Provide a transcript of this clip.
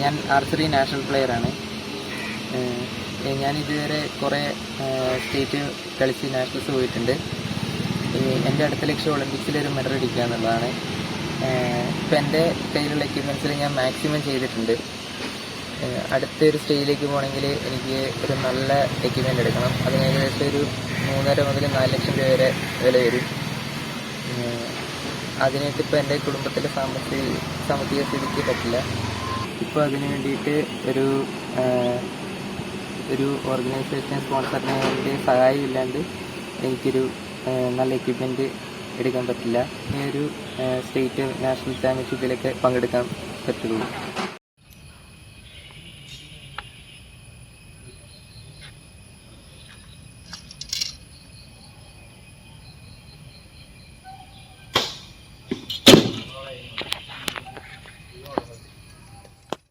ഞാൻ archery national പ്ലെയറാണ് ഞാൻ ഇതുവരെ കുറേ സ്റ്റേറ്റ് കളിച്ച് നാഷണൽസ് പോയിട്ടുണ്ട്. എന്റെ അടുത്ത ലക്ഷ്യം ഒളിമ്പിക്സിൽ ഒരു മെഡൽ അടിക്കുക എന്നുള്ളതാണ്. ഇപ്പം എന്റെ കയ്യിലുള്ള എക്യുപ്മെൻസിൽ ഞാൻ മാക്സിമം ചെയ്തിട്ടുണ്ട്. അടുത്തൊരു സ്റ്റേജിലേക്ക് പോകണമെങ്കിൽ എനിക്ക് ഒരു നല്ല എക്യുപ്മെന്റ് എടുക്കണം. അതിന് ഏകദേശം ഒരു മൂന്നര മുതൽ നാല് ലക്ഷം രൂപ വരെ വില വരും. അതിനായിട്ട് ഇപ്പോൾ എന്റെ കുടുംബത്തിലെ സാമ്പത്തിക സാമ്പത്തിക സ്ഥിതിക്ക് പറ്റില്ല. ഇപ്പോൾ അതിന് വേണ്ടിയിട്ട് ഒരു ഒരു ഓർഗനൈസേഷൻ സ്പോൺസറിന് വേണ്ടി സഹായം ഇല്ലാണ്ട് എനിക്കൊരു നല്ല എക്യുപ്മെന്റ് എടുക്കാൻ പറ്റില്ല. ഈ ഒരു സ്റ്റേറ്റ് നാഷണൽ ചാമ്പ്യൻഷിപ്പിലൊക്കെ പങ്കെടുക്കാൻ പറ്റുള്ളൂ.